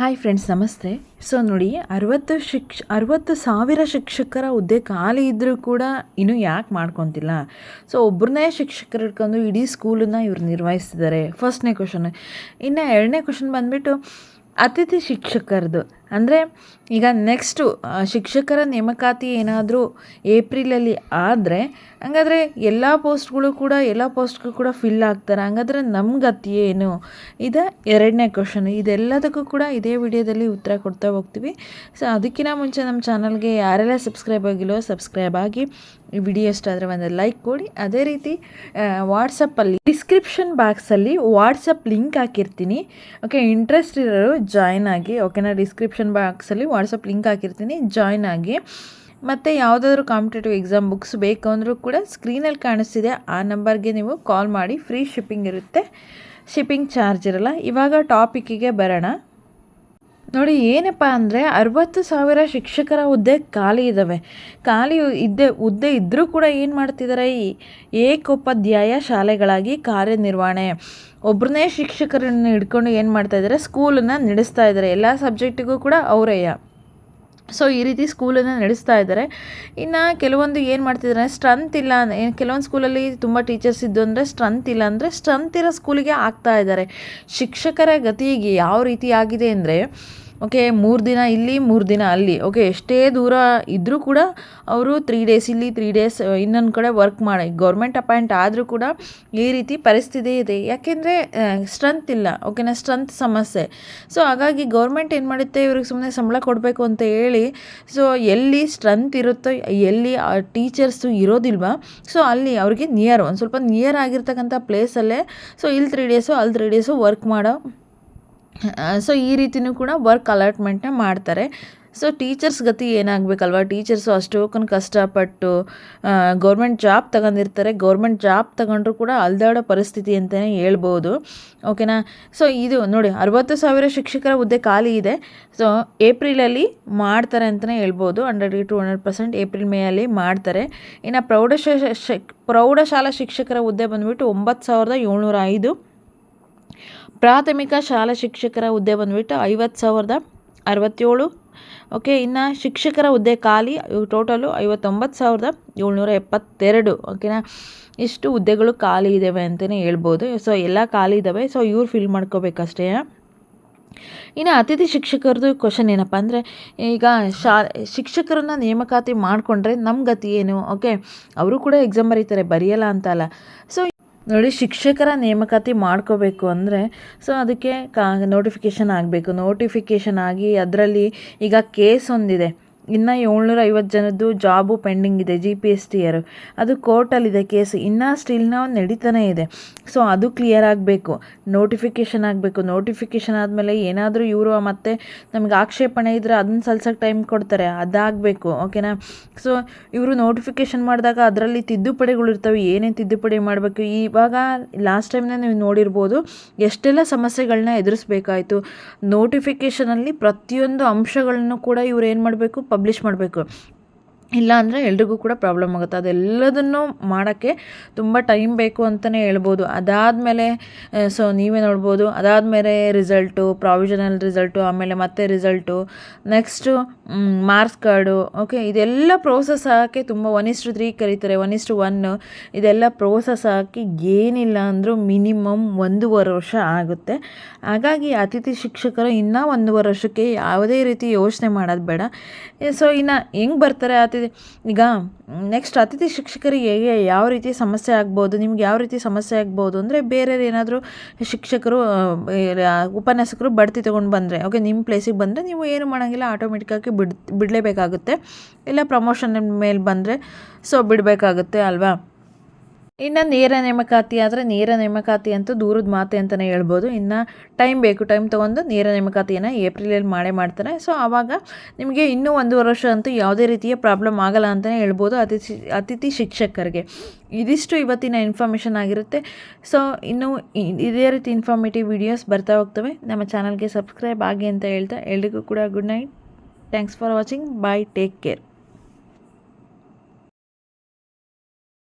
Hi friends ನಮಸ್ತೆ. So ನೋಡಿ, ಅರವತ್ತು ಶಿಕ್ಷ, ಅರವತ್ತು ಸಾವಿರ ಶಿಕ್ಷಕರ ಹುದ್ದೆ ಖಾಲಿ ಇದ್ದರೂ ಕೂಡ ಇನ್ನೂ ಯಾಕೆ ಮಾಡ್ಕೊತಿಲ್ಲ? ಸೊ ಒಬ್ಬರನ್ನೇ ಶಿಕ್ಷಕರು ಇಟ್ಕೊಂಡು ಇಡೀ ಸ್ಕೂಲನ್ನು ಇವ್ರು ನಿರ್ವಹಿಸ್ತಿದ್ದಾರೆ ಫಸ್ಟ್ನೇ ಕ್ವಶನ್ ಇನ್ನು ಎರಡನೇ ಕ್ವಶನ್ ಬಂದುಬಿಟ್ಟು, ಅತಿಥಿ ಶಿಕ್ಷಕರದು. ಅಂದರೆ ಈಗ ನೆಕ್ಸ್ಟು ಶಿಕ್ಷಕರ ನೇಮಕಾತಿ ಏನಾದರೂ ಏಪ್ರಿಲಲ್ಲಿ ಆದರೆ, ಹಂಗಾದ್ರೆ ಎಲ್ಲ ಪೋಸ್ಟ್ಗಳು ಕೂಡ, ಎಲ್ಲ ಪೋಸ್ಟ್ಗೂ ಕೂಡ ಫಿಲ್ ಆಗ್ತಾರೆ. ಹಂಗಾದ್ರೆ ನಮ್ಮ ಗತಿ ಏನು? ಇದು ಎರಡನೇ ಕ್ವಶನ್ ಇದೆಲ್ಲದಕ್ಕೂ ಕೂಡ ಇದೇ ವಿಡಿಯೋದಲ್ಲಿ ಉತ್ತರ ಕೊಡ್ತಾ ಹೋಗ್ತೀವಿ. ಸೊ ಅದಕ್ಕಿಂತ ಮುಂಚೆ ನಮ್ಮ ಚಾನಲ್ಗೆ ಯಾರೆಲ್ಲ ಸಬ್ಸ್ಕ್ರೈಬ್ ಆಗಿಲ್ಲೋ ಸಬ್ಸ್ಕ್ರೈಬ್ ಆಗಿ, ಈ ವಿಡಿಯೋ ಇಷ್ಟ ಒಂದು ಲೈಕ್ ಕೊಡಿ. ಅದೇ ರೀತಿ ವಾಟ್ಸಪ್ಪಲ್ಲಿ ಡಿಸ್ಕ್ರಿಪ್ಷನ್ ಬಾಕ್ಸಲ್ಲಿ ವಾಟ್ಸಪ್ ಲಿಂಕ್ ಹಾಕಿರ್ತೀನಿ. ಓಕೆ ಇಂಟ್ರೆಸ್ಟ್ ಇರೋರು ಜಾಯ್ನ್ ಆಗಿ ಓಕೆನಾ ಡಿಸ್ಕ್ರಿಪ್ಷನ್ ಬಾಕ್ಸಲ್ಲಿ ವಾಟ್ಸಪ್ ಲಿಂಕ್ ಹಾಕಿರ್ತೀನಿ ಜಾಯ್ನ್ ಆಗಿ. ಮತ್ತು ಯಾವುದಾದ್ರೂ ಕಾಂಪಿಟೇಟಿವ್ ಎಕ್ಸಾಮ್ ಬುಕ್ಸ್ ಬೇಕು ಅಂದರೂ ಕೂಡ ಸ್ಕ್ರೀನಲ್ಲಿ ಕಾಣಿಸ್ತಿದೆ. ಆ ನಂಬರ್ಗೆ ನೀವು ಕಾಲ್ ಮಾಡಿ ಫ್ರೀ ಶಿಪ್ಪಿಂಗ್ ಇರುತ್ತೆ. ಶಿಪ್ಪಿಂಗ್ ಚಾರ್ಜ್ ಇರಲ್ಲ. ಇವಾಗ ಟಾಪಿಕ್ಕಿಗೆ ಬರೋಣ. ನೋಡಿ, ಏನಪ್ಪ ಅಂದರೆ ಅರವತ್ತು ಸಾವಿರ ಶಿಕ್ಷಕರ ಹುದ್ದೆ ಖಾಲಿ ಇದ್ದಾವೆ ಖಾಲಿ ಇದ್ದೆ, ಹುದ್ದೆ ಇದ್ದರೂ ಕೂಡ ಏನು ಮಾಡ್ತಿದ್ದಾರೆ ಈ ಏಕೋಪಾಧ್ಯಾಯ ಶಾಲೆಗಳಾಗಿ ಕಾರ್ಯನಿರ್ವಹಣೆ. ಒಬ್ಬರನ್ನೇ ಶಿಕ್ಷಕರನ್ನು ಹಿಡ್ಕೊಂಡು ಏನು ಮಾಡ್ತಾ ಇದ್ದಾರೆ ಸ್ಕೂಲನ್ನು ನಡೆಸ್ತಾ ಇದ್ದಾರೆ ಎಲ್ಲ ಸಬ್ಜೆಕ್ಟಿಗೂ ಕೂಡ ಅವರೇಯ ಸೊ, ಈ ರೀತಿ ಸ್ಕೂಲನ್ನು ನಡೆಸ್ತಾ ಇದ್ದಾರೆ ಇನ್ನು ಕೆಲವೊಂದು ಏನು ಮಾಡ್ತಿದ್ದಾರೆ ಸ್ಟ್ರಂತ್ ಇಲ್ಲ ಕೆಲವೊಂದು ಸ್ಕೂಲಲ್ಲಿ ತುಂಬ ಟೀಚರ್ಸ್ ಇದ್ದು ಅಂದರೆ ಸ್ಟ್ರಂತ್ ಇಲ್ಲ ಅಂದರೆ ಸ್ಟ್ರಂತ್ ಇರೋ ಸ್ಕೂಲಿಗೆ ಆಗ್ತಾ ಇದ್ದಾರೆ ಶಿಕ್ಷಕರ ಗತಿಗೆ ಯಾವ ರೀತಿ ಆಗಿದೆ ಅಂದರೆ ಓಕೆ, ಮೂರು ದಿನ ಇಲ್ಲಿ, ಮೂರು ದಿನ ಅಲ್ಲಿ. ಓಕೆ, ಎಷ್ಟೇ ದೂರ ಇದ್ದರೂ ಕೂಡ ಅವರು ತ್ರೀ ಡೇಸ್ ಇಲ್ಲಿ ತ್ರೀ ಡೇಸ್ ಇನ್ನೊಂದು ಕಡೆ ವರ್ಕ್ ಮಾಡಿ. ಗೌರ್ಮೆಂಟ್ ಅಪಾಯಿಂಟ್ ಆದರೂ ಕೂಡ ಈ ರೀತಿ ಪರಿಸ್ಥಿತಿ ಇದೆ. ಯಾಕೆಂದರೆ ಸ್ಟ್ರೆಂತ್ ಇಲ್ಲ. ಓಕೆನಾ ಸ್ಟ್ರೆಂತ್ ಸಮಸ್ಯೆ. ಸೊ ಹಾಗಾಗಿ ಗೌರ್ಮೆಂಟ್ ಏನು ಮಾಡುತ್ತೆ? ಇವ್ರಿಗೆ ಸುಮ್ಮನೆ ಸಂಬಳ ಕೊಡಬೇಕು ಅಂತ ಹೇಳಿ ಸೊ ಎಲ್ಲಿ ಸ್ಟ್ರೆಂತ್ ಇರುತ್ತೋ, ಎಲ್ಲಿ ಟೀಚರ್ಸು ಇರೋದಿಲ್ವಾ ಸೊ ಅಲ್ಲಿ ಅವ್ರಿಗೆ ನಿಯರ್ ಒಂದು ಸ್ವಲ್ಪ ನಿಯರ್ ಆಗಿರ್ತಕ್ಕಂಥ ಪ್ಲೇಸಲ್ಲೇ ಸೊ ಇಲ್ಲಿ ತ್ರೀ ಡೇಸು ಅಲ್ಲಿ ತ್ರೀ ಡೇಸು ವರ್ಕ್ ಮಾಡೋ ಸೊ ಈ ರೀತಿಯೂ ಕೂಡ ವರ್ಕ್ ಅಲಾಟ್ಮೆಂಟ್ನ ಮಾಡ್ತಾರೆ. ಸೊ ಟೀಚರ್ಸ್ ಗತಿ ಏನಾಗಬೇಕಲ್ವ? ಟೀಚರ್ಸು ಅಷ್ಟೋಕನ್ ಕಷ್ಟಪಟ್ಟು ಗೌರ್ಮೆಂಟ್ ಜಾಬ್ ತಗೊಂಡಿರ್ತಾರೆ. ಗೌರ್ಮೆಂಟ್ ಜಾಬ್ ತಗೊಂಡ್ರು ಕೂಡ ಅಲ್ದಾಡೋ ಪರಿಸ್ಥಿತಿ ಅಂತಲೇ ಹೇಳ್ಬೋದು. ಓಕೆನಾ ಸೊ ಇದು ನೋಡಿ, ಅರವತ್ತು ಸಾವಿರ ಶಿಕ್ಷಕರ ಹುದ್ದೆ ಖಾಲಿ ಇದೆ. ಸೊ ಏಪ್ರಿಲಲ್ಲಿ ಮಾಡ್ತಾರೆ ಅಂತಲೇ ಹೇಳ್ಬೋದು. Hundred to hundred percent April, ಮೇಯಲ್ಲಿ ಮಾಡ್ತಾರೆ. ಇನ್ನು ಪ್ರೌಢ ಪ್ರೌಢಶಾಲಾ ಶಿಕ್ಷಕರ ಹುದ್ದೆ ಬಂದುಬಿಟ್ಟು ಒಂಬತ್ತು ಸಾವಿರದ ಏಳ್ನೂರ ಐದು. ಪ್ರಾಥಮಿಕ ಶಾಲಾ ಶಿಕ್ಷಕರ ಹುದ್ದೆ ಬಂದುಬಿಟ್ಟು ಐವತ್ತು ಸಾವಿರದ ಅರವತ್ತೇಳು. ಓಕೆ ಇನ್ನು ಶಿಕ್ಷಕರ ಹುದ್ದೆ ಖಾಲಿ ಟೋಟಲು ಐವತ್ತೊಂಬತ್ತು ಸಾವಿರದ ಏಳ್ನೂರ ಎಪ್ಪತ್ತೆರಡು. ಓಕೆನಾ ಇಷ್ಟು ಹುದ್ದೆಗಳು ಖಾಲಿ ಇದ್ದಾವೆ ಅಂತಲೇ ಹೇಳ್ಬೋದು. ಸೊ ಎಲ್ಲ ಖಾಲಿ ಇದ್ದಾವೆ ಸೊ ಇವ್ರು ಫಿಲ್ ಮಾಡ್ಕೋಬೇಕಷ್ಟೇ. ಇನ್ನು ಅತಿಥಿ ಶಿಕ್ಷಕರದು ಕ್ವಶನ್ ಏನಪ್ಪ ಅಂದರೆ, ಈಗ ಶಾ, ಶಿಕ್ಷಕರನ್ನ ನೇಮಕಾತಿ ಮಾಡಿಕೊಂಡ್ರೆ ನಮ್ಮ ಗತಿ ಏನು? ಓಕೆ ಅವರು ಕೂಡ ಎಕ್ಸಾಮ್ ಬರೀತಾರೆ, ಬರೆಯಲ್ಲ ಅಂತಲ್ಲ. ಸೊ ನೋಡಿ, ಶಿಕ್ಷಕರ ನೇಮಕಾತಿ ಮಾಡ್ಕೋಬೇಕು ಅಂದರೆ ಸೊ ಅದಕ್ಕೆ ಕಾ ನೋಟಿಫಿಕೇಷನ್ ಆಗಬೇಕು. ನೋಟಿಫಿಕೇಷನ್ ಆಗಿ ಅದರಲ್ಲಿ ಈಗ ಕೇಸ್ ಒಂದಿದೆ. ಇನ್ನು ಏಳ್ನೂರ ಐವತ್ತು ಜನದ್ದು ಜಾಬು ಪೆಂಡಿಂಗ್ ಇದೆ G P S T R ಅದು ಕೋರ್ಟಲ್ಲಿದೆ ಕೇಸ್. ಇನ್ನೂ ಸ್ಟಿಲ್ ಒಂದು ನಡೀತಾನೆ ಇದೆ. ಸೊ ಅದು ಕ್ಲಿಯರ್ ಆಗಬೇಕು. ನೋಟಿಫಿಕೇಷನ್ ಆಗಬೇಕು. ನೋಟಿಫಿಕೇಷನ್ ಆದಮೇಲೆ ಏನಾದರೂ ಇವರು ಮತ್ತೆ ನಮಗೆ ಆಕ್ಷೇಪಣೆ ಇದ್ದರೆ ಅದನ್ನ ಸಲ್ಸೋಕ್ಕೆ ಟೈಮ್ ಕೊಡ್ತಾರೆ. ಅದಾಗಬೇಕು ಓಕೆನಾ ಸೊ ಇವರು ನೋಟಿಫಿಕೇಷನ್ ಮಾಡಿದಾಗ ಅದರಲ್ಲಿ ತಿದ್ದುಪಡಿಗಳು ಇರ್ತವೆ. ಏನೇ ತಿದ್ದುಪಡಿ ಮಾಡಬೇಕು? ಇವಾಗ ಲಾಸ್ಟ್ ಟೈಮ್ನ ನೀವು ನೋಡಿರ್ಬೋದು ಎಷ್ಟೆಲ್ಲ ಸಮಸ್ಯೆಗಳನ್ನ ಎದುರಿಸ್ಬೇಕಾಯಿತು. ನೋಟಿಫಿಕೇಷನಲ್ಲಿ ಪ್ರತಿಯೊಂದು ಅಂಶಗಳನ್ನು ಕೂಡ ಇವ್ರು ಏನು ಮಾಡಬೇಕು? ಪಬ್ಲಿಷ್ ಮಾಡಬೇಕು. ಇಲ್ಲ ಅಂದರೆ ಎಲ್ರಿಗೂ ಕೂಡ ಪ್ರಾಬ್ಲಮ್ ಆಗುತ್ತೆ. ಅದೆಲ್ಲದನ್ನು ಮಾಡೋಕ್ಕೆ ತುಂಬ ಟೈಮ್ ಬೇಕು ಅಂತಲೇ ಹೇಳ್ಬೋದು. ಅದಾದಮೇಲೆ ಸೊ ನೀವೇ ನೋಡ್ಬೋದು. ಅದಾದಮೇಲೆ ರಿಸಲ್ಟು ಪ್ರಾವಿಷನಲ್ ರಿಸಲ್ಟು ಆಮೇಲೆ ಮತ್ತೆ result next marks card okay ಇದೆಲ್ಲ ಪ್ರೋಸೆಸ್ ಹಾಕಿ ತುಂಬ ಒನ್ ಇಸ್ಟು ತ್ರೀ ಕರೀತಾರೆ. ಒನ್ ಇಸ್ಟು ಒನ್ನು ಇದೆಲ್ಲ ಪ್ರೋಸೆಸ್ ಹಾಕಿ ಏನಿಲ್ಲ ಅಂದರೂ ಮಿನಿಮಮ್ ಒಂದೂವರೆ ವರ್ಷ ಆಗುತ್ತೆ. ಹಾಗಾಗಿ ಅತಿಥಿ ಶಿಕ್ಷಕರು ಇನ್ನೂ ಒಂದೂವರೆ ವರ್ಷಕ್ಕೆ ಯಾವುದೇ ರೀತಿ ಯೋಚನೆ ಮಾಡೋದು ಬೇಡ. ಸೊ ಇನ್ನು ಹೆಂಗೆ ಬರ್ತಾರೆ ಅತಿ ಈಗ ನೆಕ್ಸ್ಟ್ ಅತಿಥಿ ಶಿಕ್ಷಕರಿಗೆ ಯಾವ ರೀತಿ ಸಮಸ್ಯೆ ಆಗ್ಬೋದು, ನಿಮ್ಗೆ ಯಾವ ರೀತಿ ಸಮಸ್ಯೆ ಆಗ್ಬೋದು ಅಂದರೆ ಬೇರೆ ಏನಾದರೂ ಶಿಕ್ಷಕರು ಉಪನ್ಯಾಸಕರು ಬಡ್ತಿ ತೊಗೊಂಡು ಬಂದರೆ ಓಕೆ ನಿಮ್ಮ ಪ್ಲೇಸಿಗೆ ಬಂದರೆ ನೀವು ಏನು ಮಾಡೋಂಗಿಲ್ಲ ಆಟೋಮೆಟಿಕ್ಕಾಗಿ ಬಿಡ್, ಬಿಡಲೇಬೇಕಾಗುತ್ತೆ. ಇಲ್ಲ ಪ್ರಮೋಷನ್ ಮೇಲೆ ಬಂದರೆ ಸೊ ಬಿಡಬೇಕಾಗುತ್ತೆ ಅಲ್ವಾ? ಇನ್ನು ನೇರ ನೇಮಕಾತಿ ಆದರೆ ನೇರ ನೇಮಕಾತಿ ಅಂತೂ ದೂರದ ಮಾತೆ ಅಂತಲೇ ಹೇಳ್ಬೋದು. ಇನ್ನು ಟೈಮ್ ಬೇಕು ಟೈಮ್ ತೊಗೊಂಡು ನೇರ ನೇಮಕಾತಿಯನ್ನು ಏಪ್ರಿಲಲ್ಲಿ ಮಾಡೇ ಮಾಡ್ತಾರೆ. ಸೊ ಆವಾಗ ನಿಮಗೆ ಇನ್ನೂ ಒಂದು ವರ್ಷ ಅಂತೂ ಯಾವುದೇ ರೀತಿಯ ಪ್ರಾಬ್ಲಮ್ ಆಗಲ್ಲ ಅಂತಲೇ ಹೇಳ್ಬೋದು ಅತಿಥಿ ಅತಿಥಿ ಶಿಕ್ಷಕರಿಗೆ. ಇದಿಷ್ಟು ಇವತ್ತಿನ ಇನ್ಫಾರ್ಮೇಷನ್ ಆಗಿರುತ್ತೆ. ಸೊ ಇನ್ನು ಇದೇ ರೀತಿ ಇನ್ಫಾರ್ಮೇಟಿವ್ ವಿಡಿಯೋಸ್ ಬರ್ತಾ ಹೋಗ್ತವೆ. ನಮ್ಮ ಚಾನಲ್ಗೆ ಸಬ್ಸ್ಕ್ರೈಬ್ ಆಗಿ ಅಂತ ಹೇಳ್ತಾ, ಎಲ್ರಿಗೂ ಕೂಡ good night thanks for watching bye take care